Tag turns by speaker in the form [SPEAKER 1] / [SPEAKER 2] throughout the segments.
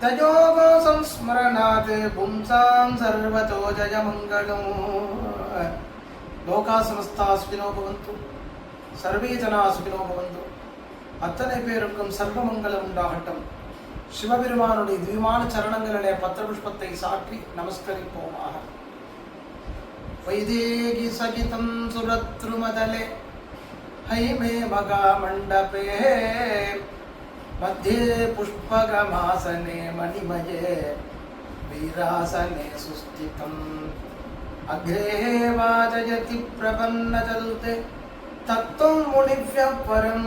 [SPEAKER 1] தஜோகோ சம்ஸ்மரணாத் பும்சாம் சர்வதோ ஜயமங்கலம் லோகா சமஸ்தா சுகினோ பவந்து சர்வே ஜனா சுகினோ பவந்து அத்தனை பேருக்கும் சர்வமங்கலம் உண்டாகட்டும். சிவபெருமானுடைய திவ்யமான சரணங்களிலே பத்திரபுஷ்பத்தை சாற்றி நமஸ்கரிப்போமாக. வைதேகி சகிதம் சுரத்ருமதலே। ஹைமே மகா மண்டபே मध्ये पुष्पगमासने मणिमये वीरासने सुस्थितम् अग्रे वाचयति प्रपन्नचलुते तत्त्वं मुनिभ्यः परं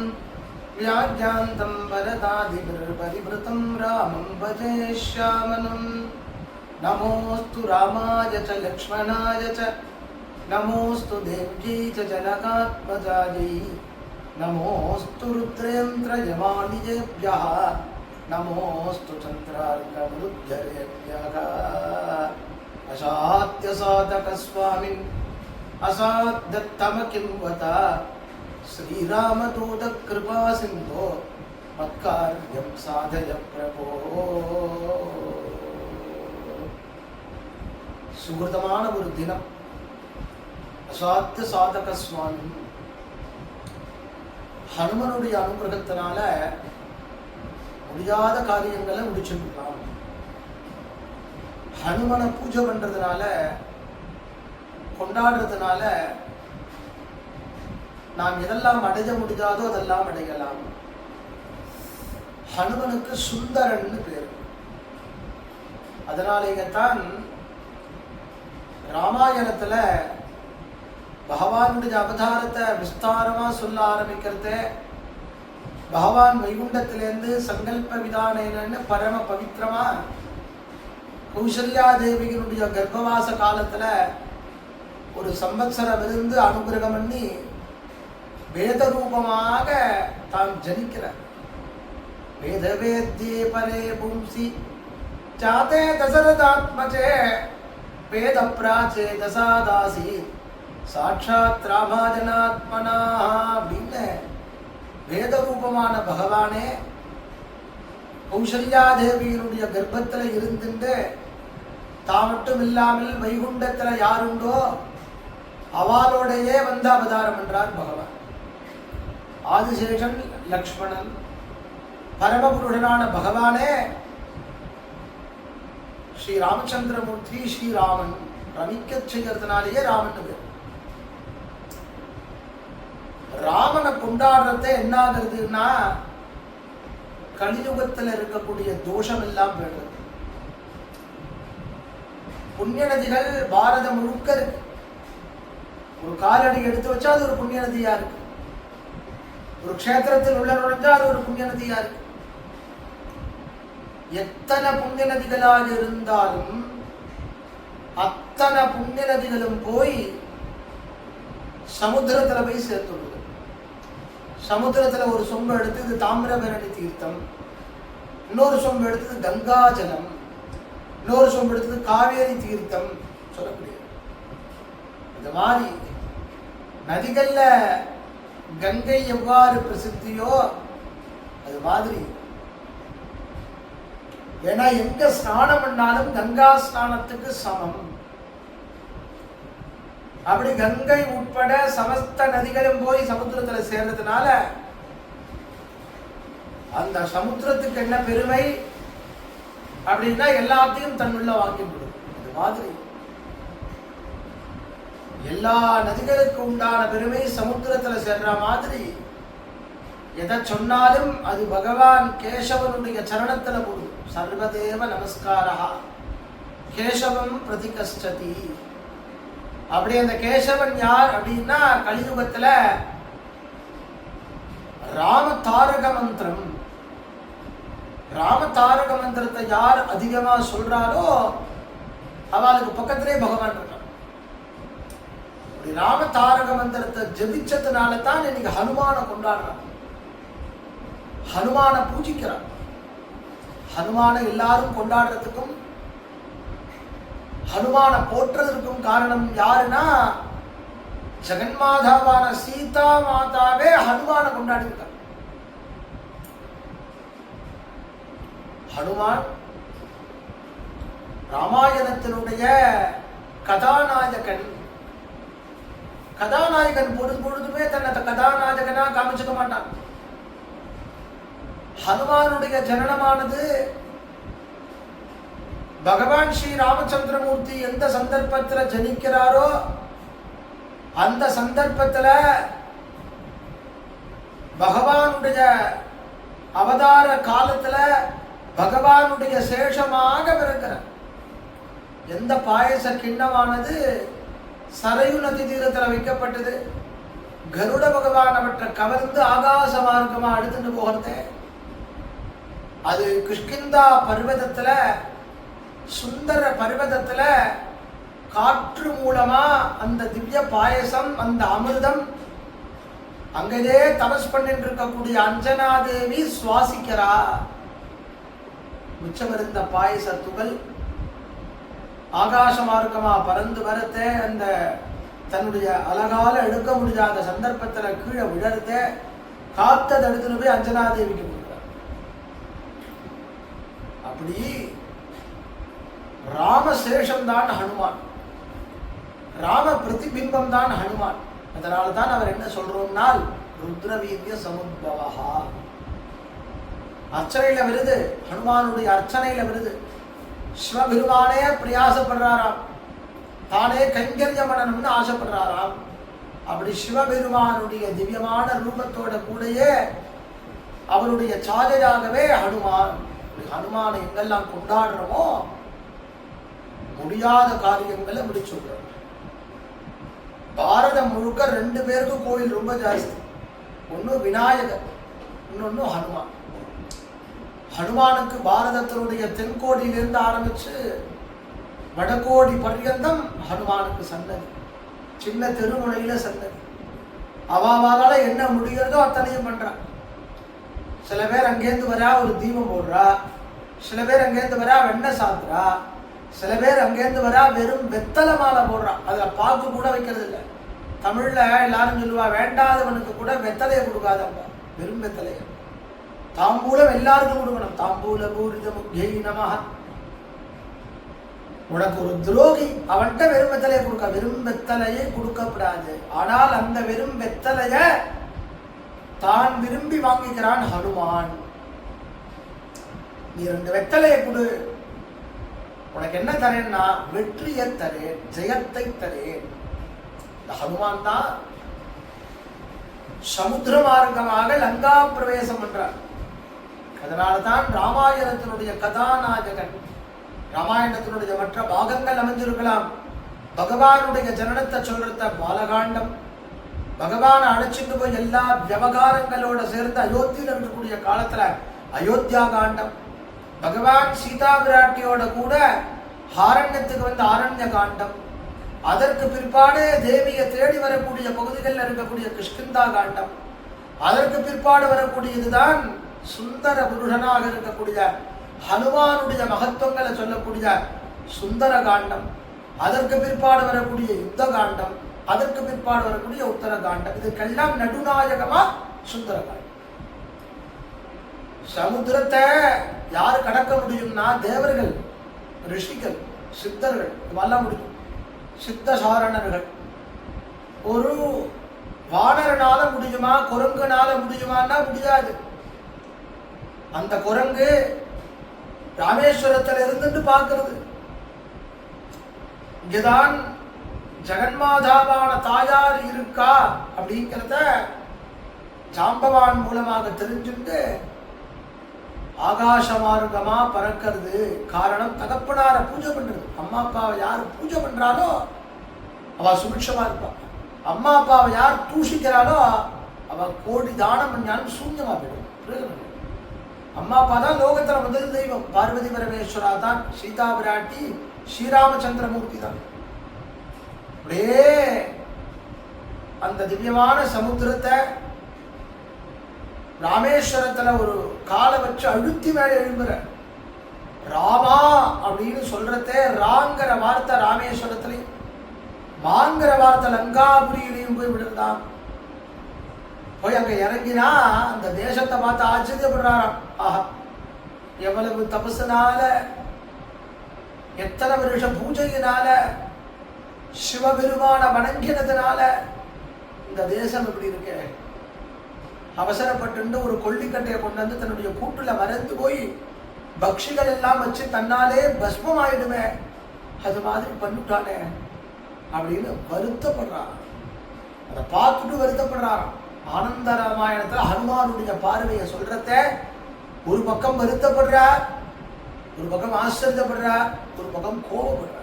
[SPEAKER 1] व्याख्यान्तं वरदादिभिर्परिवृतं रामं भजे श्यामनम् नमोऽस्तु रामाय च लक्ष्मणाय च नमोऽस्तु देव्यै च जनकात्मजायै नमोऽस्तु रुद्रेन्द्रयमानिजेभ्यः नमोऽस्तु चन्द्रार्कमरुद्गरेभ्यः असाध्यसाधकस्वामिन् असाध्यत्तम किं वद श्रीरामदूतकृपासिन्धो मत्कार्यं साधय प्रभो சுகிருதமான ஒரு தினம் அசாத்திய சாதக சுவாமி ஹனுமனுடைய அனுகிரகத்தினால முடியாத காரியங்களை முடிச்சிருக்கலாம். ஹனுமனை பூஜை பண்றதுனால கொண்டாடுறதுனால நாம் எதெல்லாம் அடைய முடியாதோ அதெல்லாம் அடையலாம். ஹனுமனுக்கு சுந்தரன்னு பேர். அதனாலேயே தான் ராமாயணத்துல பகவானுடைய அவதாரத்தை விஸ்தாரமாக சொல்ல ஆரம்பிக்கிறது பகவான் வைகுண்டத்திலேருந்து சங்கல்ப விதானன்னு பரம பவித்திரமா கௌசல்யா தேவியினுடைய கர்ப்பவாச காலத்தில் ஒரு சம்பத்சரம் இருந்து அனுகிரகம் பண்ணி வேத ரூபமாக தான் ஜனிக்கிறார். வேதவேத்தியே பரே பும்சி ஜாதே தசரதாத்மஜே வேத பிராச்சே தசாதாசி சாட்சாத் ராமாஜனாத்மனா அப்படின்னு வேத ரூபமான பகவானே கௌசல்யாதேவியினுடைய கர்ப்பத்தில் இருந்துட்டு தான் மட்டும் இல்லாமல் வைகுண்டத்தில் யாருண்டோ அவளோடையே வந்து அவதாரம் என்றார் பகவான். ஆதிசேஷன் லக்ஷ்மணன் பரமபுருடனான பகவானே ஸ்ரீ ராமச்சந்திரமூர்த்தி ஸ்ரீராமன் ரமிக்க செய்கிறதுனாலேயே ராமன் பேர். ராவண கொண்டாடுறத என்ன ஆகுறதுன்னா கலியுகத்தில் இருக்கக்கூடிய தோஷம் எல்லாம் போயிடுது. புண்ணிய நதிகள் பாரதம் முழுக்க இருக்கு. ஒரு காலடி எடுத்து வச்சா அது ஒரு புண்ணிய நதியா இருக்கு. ஒரு க்ஷேத்திரத்தில் உள்ள நுழைஞ்சா அது ஒரு புண்ணிய நதியா இருக்கு. எத்தனை புண்ணிய நதிகளாக இருந்தாலும் அத்தனை புண்ணிய நதிகளும் போய் சமுத்திரத்துல போய் சேர்த்துள்ளது சமுத்திரத்தில் ஒரு சொம்பு எடுத்தது தாமிரபரணி தீர்த்தம். இன்னொரு சொம்பு எடுத்தது கங்காஜலம். இன்னொரு சொம்பு எடுத்தது காவேரி தீர்த்தம். சொல்லக்கூடியது இந்த மாதிரி நதிகளில் கங்கை எவ்வாறு பிரசித்தியோ அது மாதிரி. ஏன்னா எங்க ஸ்நானம் பண்ணாலும் கங்கா ஸ்நானத்துக்கு சமம். அப்படி கங்கை உட்பட சமஸ்த நதிகளும் போய் சமுத்திரத்துல சேர்றதுனால அந்த சமுத்திரத்துக்கு என்ன பெருமை? அப்படின்னா எல்லாத்தையும் தன்னுள்ள வாங்கிவிடும் அது மாதிரி. எல்லா நதிகளுக்கு உண்டான பெருமை சமுத்திரத்துல சேர்ற மாதிரி. எதை சொன்னாலும் அது பகவான் கேசவனுடைய சரணத்துல போடும். சர்வதேவ நமஸ்காரா கேசவம் பிரதிகஷ்டதி. அப்படி அந்த கேசவன் யார் அப்படின்னா கலியுகத்துல ராம தாரக மந்திரம். ராம தாரக மந்திரத்தை யார் அதிகமா சொல்றாரோ அவளுக்கு பக்கத்திலே பகவான் இருக்கான் அப்படி ராம தாரக மந்திரத்தை ஜபிச்சதுனால தான் இன்னைக்கு ஹனுமான கொண்டாடுறான் ஹனுமான பூஜிக்கிறான் ஹனுமானை எல்லாரும் கொண்டாடுறதுக்கும் ஹனுமான போற்றுவதற்கும் காரணம் யாருன்னா ஜெகன்மாதாவான சீதா மாதாவே ஹனுமான கொண்டாடி ஹனுமான் ராமாயணத்தினுடைய கதாநாயகன். கதாநாயகன் பொழுது பொழுதுமே தன்னை கதாநாயகனா காமிச்சுக்க மாட்டான். ஹனுமானுடைய ஜனனமானது பகவான் ஸ்ரீ ராமச்சந்திரமூர்த்தி எந்த சந்தர்ப்பத்தில் ஜனிக்கிறாரோ அந்த சந்தர்ப்பத்தில் பகவானுடைய அவதார காலத்தில் பகவானுடைய சேஷமாக பிறக்கிறார். எந்த பாயச கிண்ணமானது சரையு நதி தீரத்தில் வைக்கப்பட்டது? கருட பகவான் அவற்றை கவர்ந்து ஆகாச மார்க்கமாக எடுத்துட்டு போகிறது. அது கிஷ்கிந்தா பர்வதத்தில் சுந்தர பர்வதத்தில் காற்று மூலமாக அந்த திவ்ய பாயசம் அந்த அமிர்தம் அங்கேயே தபஸ் பண்ணிட்டு இருக்கக்கூடிய அஞ்சனா தேவி சுவாசிக்கிறா. மிச்சமிருந்த பாயச துகள் ஆகாச மார்க்கமா பறந்து வரத்த அந்த தன்னுடைய அழகால எடுக்க முடியாத சந்தர்ப்பத்தில் கீழே விழறத காத்த தடுத்துன்னு போய் அஞ்சனா தேவிக்கு கொடுக்குறார். அப்படி ராமசேஷம் தான் ஹனுமான். ராம பிரதிபிம்பம் தான் ஹனுமான். அதனால தான் அவர் என்ன சொல்றோம்னால் ருத்ரவீரிய சமுத்பவா அர்ச்சனையில வருது ஹனுமானுடைய அர்ச்சனையில வருது. சிவபெருமானே பிரயாசப்படுறாராம். தானே கைங்கரியம் பண்ணணும்னு ஆசைப்படுறாராம். அப்படி சிவபெருமானுடைய திவ்யமான ரூபத்தோட கூடயே அவருடைய சாலையாகவே ஹனுமான். இப்படி ஹனுமானை எங்கெல்லாம் கொண்டாடுறோமோ முடியாத காரியங்களை முடிச்சு பாரதம் முழுக்க ரெண்டு பேருக்கு கோயில் ரொம்ப ஜாஸ்தி. ஒன்று விநாயகர் இன்னொன்று ஹனுமான். ஹனுமானுக்கு பாரதத்தினுடைய தென்கோடியிலிருந்து ஆரம்பிச்சு வடகோடி பர்யந்தம் ஹனுமானுக்கு சந்ததி சின்ன தெருமுனையில சந்ததி அவாவால என்ன முடிகிறதோ அத்தனையும் பண்றான். சில பேர் அங்கேருந்து வரா ஒரு தீபம் போடுறா. சில பேர் அங்கேருந்து வரா வெண்ணெய் சாப்பிட்றா. சில பேர் அங்கேருந்து வரா வெறும் வெத்தலை மாலை போடுறான் அதில் பாக்கு கூட வைக்கிறது இல்லை தமிழ்ல எல்லாரும் சொல்லுவா வேண்டாதவனுக்கு கூட வெத்தலையை கொடுக்காதப்பா வெறும் வெத்தலையை. தாம்பூலம் எல்லாருக்கும் கொடுக்கணும். தாம்பூல பூரித முக்கியை உனக்கு ஒரு துரோகி அவன்கிட்ட வெறும் வெத்தலையை கொடுக்க. வெறும் வெத்தலையை கொடுக்கப்படாது. ஆனால் அந்த வெறும் வெத்தலைய தான் விரும்பி வாங்கிக்கிறான் ஹனுமான். நீ ரெண்டு வெத்தலையை கொடு. உனக்கு என்ன தரேன்னா வெற்றியை தரேன் ஜெயத்தை தரேன். இந்த ஹனுமான் தான் சமுத்திர மார்க்கமாக லங்கா பிரவேசம் பண்றார். அதனால தான் ராமாயணத்தினுடைய கதாநாயகன் ராமாயணத்தினுடைய மற்ற பாகங்கள் அமைஞ்சிருக்கலாம் பகவானுடைய ஜனனத்தை சொல்றத பாலகாண்டம். பகவானை அழைச்சிட்டு போய் எல்லா விவகாரங்களோட சேர்ந்து அயோத்தியில் இருக்கக்கூடிய காலத்துல அயோத்தியா காண்டம். பகவான் சீதா பிராட்டியோட கூட ஆரண்யத்துக்கு வந்து ஆரண்ய காண்டம். அதற்கு பிற்பாடு தேவியை தேடி வரக்கூடிய பகுதிகளில் இருக்கக்கூடிய கிருஷ்கிந்தா காண்டம். அதற்கு பிற்பாடு வரக்கூடியதுதான் சுந்தர புருஷனாக இருக்கக்கூடிய ஹனுமானுடைய மகத்துவங்களை சொல்லக்கூடிய சுந்தர காண்டம். அதற்கு பிற்பாடு வரக்கூடிய யுத்த காண்டம். அதற்கு பிற்பாடு வரக்கூடிய உத்தர காண்டம். இதுக்கெல்லாம் நடுநாயகமா சுந்தர காண்டம். சமுத்திரத்தை யார் கடக்க முடியும்னா தேவர்கள் ரிஷிகள் சித்தர்கள் இவெல்லாம் முடியும் சித்த சாரணர்கள். ஒரு வானரனால முடியுமா குரங்குனால முடியுமான்னா முடியாது. அந்த குரங்கு ராமேஸ்வரத்தில் இருந்துட்டு பார்க்கிறது இங்கதான் ஜெகன்மாதாவான தாயார் இருக்கா அப்படிங்கிறத ஜாம்பவான் மூலமாக தெரிஞ்சுட்டு ஆகாச மார்க்கமாக பறக்கிறது. காரணம் தகப்பனார பூஜை பண்ணுறது அம்மா அப்பாவை யார் பூஜை பண்ணுறாலோ அவ சுபிக்ஷமா இருப்பாள் அம்மா அப்பாவை யார் தூஷிக்கிறாளோ அவள் கோடி தானம் பண்ணாலும் சூன்யமாக போயிடும். அம்மா அப்பா தான் லோகத்தில் முதல் தெய்வம். பார்வதி பரமேஸ்வரா தான் சீதா பிராட்டி ஸ்ரீராமச்சந்திரமூர்த்தி தான். அப்படியே அந்த திவ்யமான சமுத்திரத்தை ராமேஸ்வரத்துல ஒரு காலை வச்சு அழுத்தி மேலே எழும்புற. ராமா அப்படின்னு சொல்றதே ராங்கிற வார்த்தை ராமேஸ்வரத்திலையும். மாங்கிற வார்த்தை லங்காபுரியிலையும் போய் விழுந்தான். போய் அங்க இறங்கினா அந்த தேசத்தை பார்த்து ஆச்சரியப்படுறாராம். ஆஹா எவ்வளவு தபசுனால எத்தனை வருஷ பூஜையினால சிவபெருமான வணங்கினதுனால இந்த தேசம் இப்படி இருக்கு. அவசரப்பட்டு ஒரு கொல்லிக்கட்டையை கொண்டு வந்து தன்னுடைய கூட்டுல மறந்து போய் பக்ஷிகள் எல்லாம் வச்சு தன்னாலே பஸ்மம் ஆயிடுமே அது மாதிரி பண்ணிட்டானே அப்படின்னு வருத்தப்படுறான். அதை பார்த்துட்டு வருத்தப்படுறாராம் ஆனந்த ராமாயணத்துல ஹனுமானுடைய பார்வையை சொல்றத ஒரு பக்கம் வருத்தப்படுறார் ஒரு பக்கம் ஆச்சரியப்படுறார் ஒரு பக்கம் கோபப்படுறார்.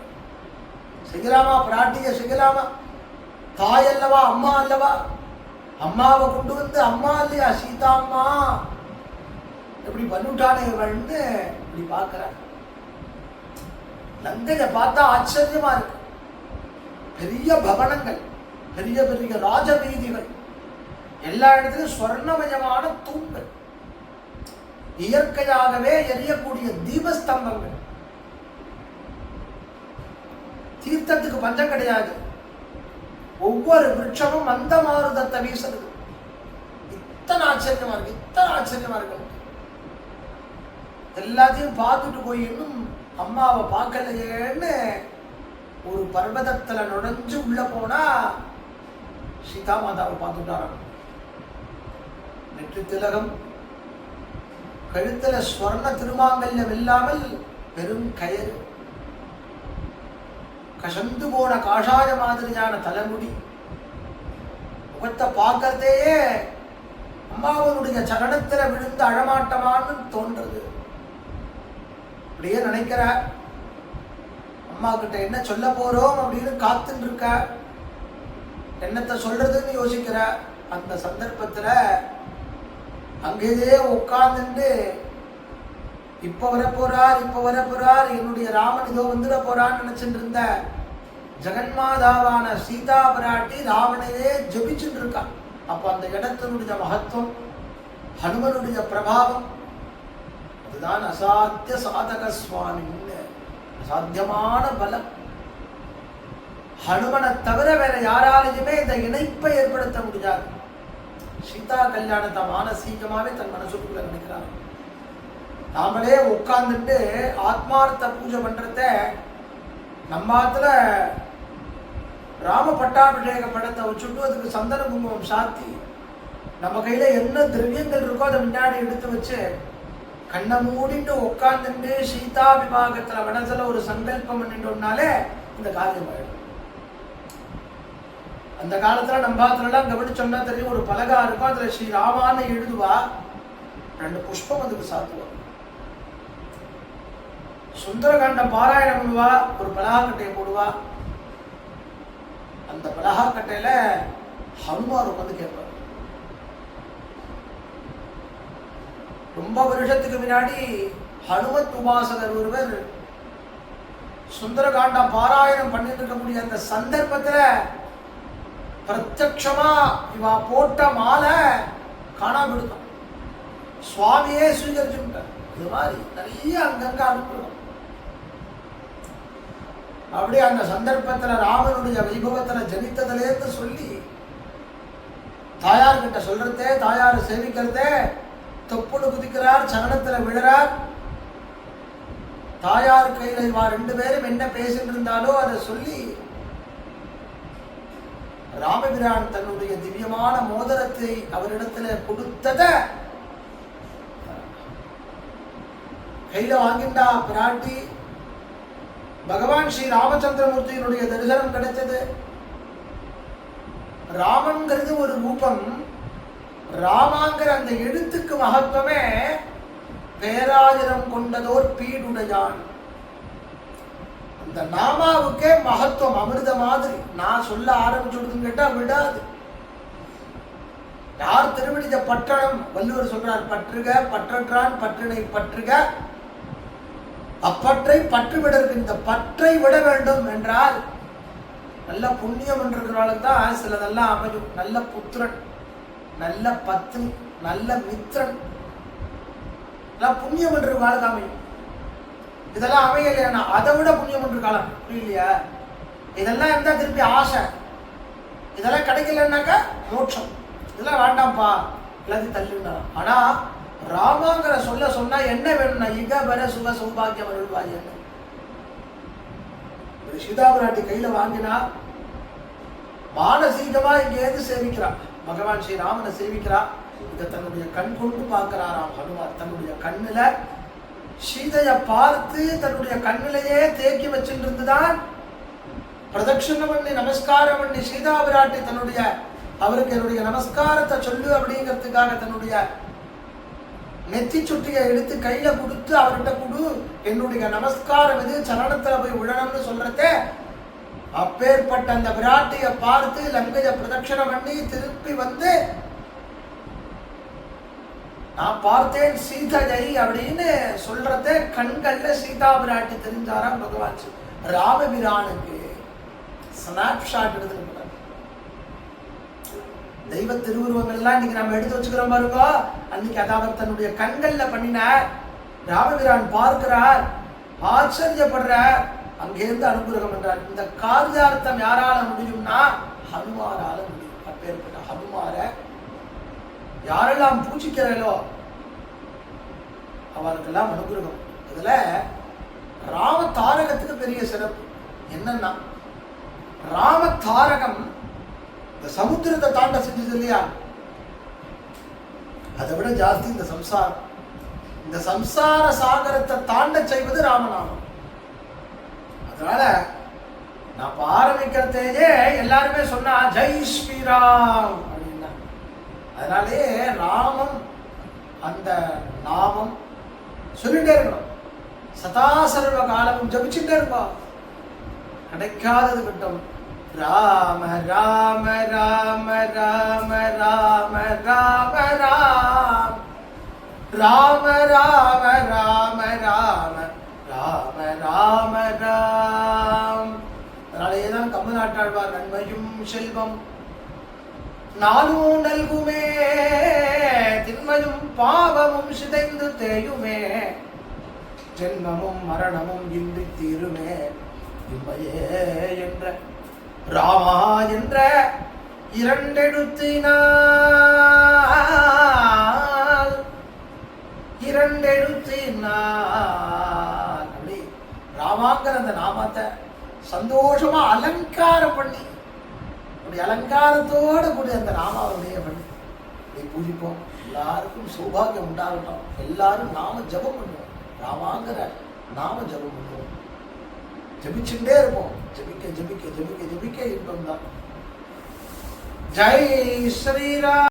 [SPEAKER 1] செய்யலாமா பிராட்டிய செய்யலாமா தாய் அல்லவா அம்மா அல்லவா? அம்மாவை கொண்டு வந்து அம்மா இல்லையா சீதா அம்மா? எப்படி பண்ணிட்டானே இவன்னு இப்படி பார்க்கிறார். லங்கையை பார்த்தா ஆச்சரியமா இருக்கு. பெரிய பவனங்கள் பெரிய பெரிய ராஜவீதிகள் எல்லா இடத்துலையும் ஸ்வர்ணமயமான தூண்கள் இயற்கையாகவே எரியக்கூடிய தீபஸ்தம்பங்கள். தீர்த்தத்துக்கு பஞ்சம் கிடையாது. ஒவ்வொரு விருட்சமும் அந்த மாறுதத்தை வீசுறது. இத்தனை ஆச்சரியமா இருக்கு இத்தனை ஆச்சரியமா இருக்கு எல்லாத்தையும் பார்த்துட்டு போய் இன்னும் அம்மாவை பார்க்கலையேன்னு ஒரு பர்வதத்துல நுழைஞ்சு உள்ள போனா சீதா மாதாவை பார்த்துட்டாராம். நெற்றி திலகம் கழுத்துல ஸ்வர்ண திருமாங்கல்யம் இல்லாமல் பெரும் கயிறு. கசந்து போன காஷாய மாதிரியான தலைமுடி. முகத்தை பார்க்கறதேயே அம்மாவனுடைய சரணத்தில் விழுந்து அழமாட்டமான்னு தோன்றது. அப்படியே நினைக்கிற அம்மா கிட்ட என்ன சொல்ல போறோம் அப்படின்னு காத்துட்டு இருக்க என்னத்தை சொல்றதுன்னு யோசிக்கிற அந்த சந்தர்ப்பத்தில் அங்கேயே உட்கார்ந்துட்டு இப்ப வர போறார் இப்ப வர போறார். என்னுடைய ராமன் இதோ வந்துட போறான்னு நினைச்சிட்டு இருந்த ஜெகன்மாதாவான சீதா பிராட்டி ராவணையே ஜபிச்சுட்டு இருக்கா. அப்ப அந்த இடத்தினுடைய மகத்துவம் ஹனுமனுடைய பிரபாவம் அதுதான் அசாத்திய சாதக சுவாமின்னு. அசாத்தியமான பலம். ஹனுமனை தவிர வேற யாராலையுமே இந்த இணைப்பை ஏற்படுத்த முடியாது. சீதா கல்யாணத்தை மானசீகமாவே தன் மனசுக்குள்ள நினைக்கிறார் நாமளே உட்கார்ந்துட்டு ஆத்மார்த்த பூஜை பண்ணுறத நம்மாத்துல ராம பட்டாபிஷேக படத்தை வச்சுட்டு அதுக்கு சந்தன குங்குமம் சாத்தி நம்ம கையில் என்ன திரவியங்கள் இருக்கோ அதை முன்னாடி எடுத்து வச்சு கண்ணை மூடிட்டு உட்காந்துட்டு சீதா விபாகத்தில் மனசுல ஒரு சங்கல்பம் பண்ணிட்டோம்னாலே இந்த காரியம் ஆயிடும். அந்த காலத்தில் நம்ம நம்பாத்துலாம் கவனிச்சோம்னா தெரியும் ஒரு பலகா இருக்கும் அதில் ஸ்ரீ ராமான்னு எழுதுவா ரெண்டு புஷ்பம் அதுக்கு சாத்துவா. சுந்தரகாண்டம் பாராயணம் பண்ணுவா ஒரு பலகாக்கட்டையை போடுவா. அந்த பலகாக்கட்டையில ஹனுமார் உட்காந்து கேட்பார். ரொம்ப வருஷத்துக்கு முன்னாடி ஹனுமத் உபாசகர் ஒருவர் சுந்தரகாண்ட பாராயணம் பண்ணிட்டு இருக்கக்கூடிய அந்த சந்தர்ப்பத்துல பிரத்யமா இவா போட்ட மாலை காணாம விடுத்தான் சுவாமியே சுவீகரிச்சுட்டார். இது மாதிரி நிறைய அங்கங்க அனுப்புறோம். அப்படியே அந்த சந்தர்ப்பத்தில் ராமனுடைய வைபவத்துல ஜனித்ததுலேருந்து சொல்லி தாயார்கிட்ட சொல்றதே தாயார் சேவிக்கிறதே தொப்புன்னு குதிக்கிறார் சகனத்தில் விழுறார். தாயார் கையில் இவா ரெண்டு பேரும் என்ன பேசிட்டு இருந்தாலோ அதை சொல்லி ராமபிரான் தன்னுடைய திவ்யமான மோதிரத்தை அவரிடத்துல கொடுத்தத கையில வாங்கிண்டா பிராட்டி. பகவான் ஸ்ரீ ராமச்சந்திரமூர்த்தியினுடைய தரிசனம் கிடைச்சது ராமன்கிறது ஒரு ரூபம். ராமாங்கிற அந்த எழுத்துக்கு மகத்துவமே பேராயிரம் கொண்டதோர் பீடுடையான். அந்த நாமாவுக்கே மகத்துவம் அமிர்த மாதிரி. நான் சொல்ல ஆரம்பிச்சுடுதுன்னு கேட்டால் விடாது. யார் திருவிடித பட்டணம்? வள்ளுவர் சொல்றார் பற்றுக பற்றற்றான் பற்றினை பற்றுக. அப்பற்றை பற்றுவிடற்கு இந்த பற்றை விட வேண்டும் என்றால் நல்ல புண்ணியம் என்றாலும் தான் சிலதெல்லாம் அமையும். நல்ல புத்திரன் நல்ல பத்னி நல்ல மித்திரன் எல்லாம் புண்ணியம் என்று வாழ்க்கை அமையும். இதெல்லாம் அமையலையா? அதை விட புண்ணியம் என்று காலம் புரியலையா? இதெல்லாம் இருந்தால் திருப்பி ஆசை. இதெல்லாம் கிடைக்கலன்னாக்கா மோட்சம். இதெல்லாம் வேண்டாம்ப்பா. எல்லாத்தையும் தள்ளிவிடா ஆனால் ராமாங்கிற சொல்ல சொன்னா என்ன வேணும்னா இக வர சுக சௌபாகியம் அருள்வாய் ஒரு சீதாபிராட்டி கையில வாங்கினா மானசீகமா இங்கேருந்து சேவிக்கிறான் பகவான் ஸ்ரீ ராமனை சேவிக்கிறான் இதை தன்னுடைய கண் கொண்டு பார்க்கிறாராம் ஹனுமார் தன்னுடைய கண்ணுல சீதைய பார்த்து தன்னுடைய கண்ணிலேயே தேக்கி வச்சுருந்துதான் பிரதட்சிணம் பண்ணி நமஸ்காரம் பண்ணி சீதா விராட்டி தன்னுடைய அவருக்கு என்னுடைய நமஸ்காரத்தை சொல்லு அப்படிங்கிறதுக்காக தன்னுடைய நெத்தி சுட்டியை எடுத்து கையில கொடுத்து அவர்கிட்ட கொடு. என்னுடைய நமஸ்காரம் இது சரணத்துல போய் விழணும்னு சொல்றதே. அப்பேற்பட்ட அந்த விராட்டியை பார்த்து லங்கைய பிரதட்சணம் பண்ணி திருப்பி வந்து நான் பார்த்தேன் சீதையை அப்படின்னு சொல்றத கண்கள்ல சீதா விராட்டி தெரிஞ்சாராம் பகவான். ராமபிரானுக்கு ஸ்னாப்ஷாட் எடுத்து தெய்வ திருவுருவங்கள் எல்லாம் இன்னைக்கு நம்ம எடுத்து வச்சுக்கிறோம் பாருங்க. அன்னைக்கு அதாவது தன்னுடைய கண்கள்ல பண்ணின ராமபிரான் பார்க்கிறார் ஆச்சரியப்படுறார். அங்கேருந்து அனுகிரகம் என்றார் இந்த காரியார்த்தம் யாரால முடியும்னா ஹனுமாரால முடியும். அப்பேற்பட்ட ஹனுமார யாரெல்லாம் பூஜிக்கிறாளோ அவருக்கெல்லாம் அனுகிரகம். இதுல ராம தாரகத்துக்கு பெரிய சிறப்பு. என்னன்னா ராம தாரகம் இந்த சமுத்திரத்தை தாண்ட செஞ்சது இல்லையா? அதை விட ஜாஸ்தி இந்த சம்சாரம். இந்த சம்சார சாகரத்தை தாண்ட செய்வது ராமநாமம் அதனால நான் இப்ப ஆரம்பிக்கிறதேயே எல்லாருமே சொன்னா ஜெய் ஸ்ரீராம் அப்படின்னா. அதனாலே ராமம் அந்த நாமம் சொல்லிட்டே இருக்கணும். சதா சர்வ காலமும் ஜபிச்சுட்டே இருப்பா கிடைக்காதது விட்டோம். ராம ராம ராம ராம ராம ராம ராம் ராம ராம ராம ராம ராம ராம ராம் அதனாலேதான் தான் கம்மநாட்டாழ்வார் நன்மையும் செல்வம் நானும் நல்குமே திண்மையும் பாவமும் சிதைந்து தேயுமே ஜென்மமும் மரணமும் இன்றி தீருமே இம்மையே என்ற ராமா என்ற இரண்டெழுத்தினால். இரண்டெழுத்தினால். அப்படி ராமாங்கிற அந்த நாமத்தை சந்தோஷமா அலங்காரம் பண்ணி அப்படி அலங்காரத்தோடு கூடிய அந்த நாமாவுடைய பண்ணி அப்படி பூஜிப்போம். எல்லாருக்கும் சௌபாகியம் உண்டாகட்டும். எல்லாரும் நாம ஜபம் பண்ணுவோம். ராமாங்கிற நாம ஜபம் பண்ணுவோம். ஜபிச்சுட்டே இருப்போம். जबिके जबिके जबिके जबिके एक जय श्री राम